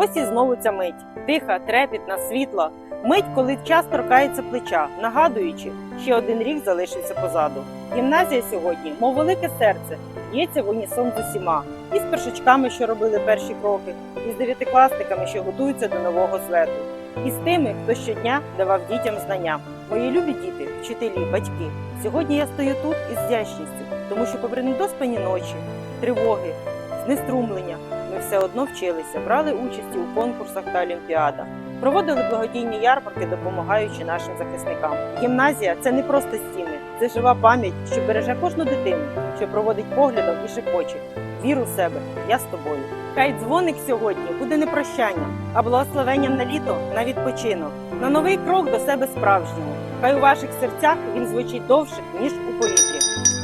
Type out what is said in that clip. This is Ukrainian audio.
Ось і знову ця мить. Тиха, трепітна, світла. Мить, коли час торкається плеча, нагадуючи, ще один рік залишився позаду. Гімназія сьогодні, мов велике серце, б'ється в унісон з усіма. І з першачками, що робили перші кроки, і з дев'ятикласниками, що готуються до нового злету, і з тими, хто щодня давав дітям знання. Мої любі діти, вчителі, батьки. Сьогодні я стою тут із вдячністю, тому що, попри недоспані ночі, тривоги, знеструмлення, ми все одно вчилися, брали участь у конкурсах та олімпіадах, проводили благодійні ярмарки, допомагаючи нашим захисникам. Гімназія це не просто стіни, це жива пам'ять, що береже кожну дитину, що проводить поглядом і шепоче. Віру в себе, я з тобою. Хай дзвоник сьогодні буде не прощанням, а благословенням на літо на відпочинок, на новий крок до себе справжнього. Хай у ваших серцях він звучить довше, ніж у повітрі.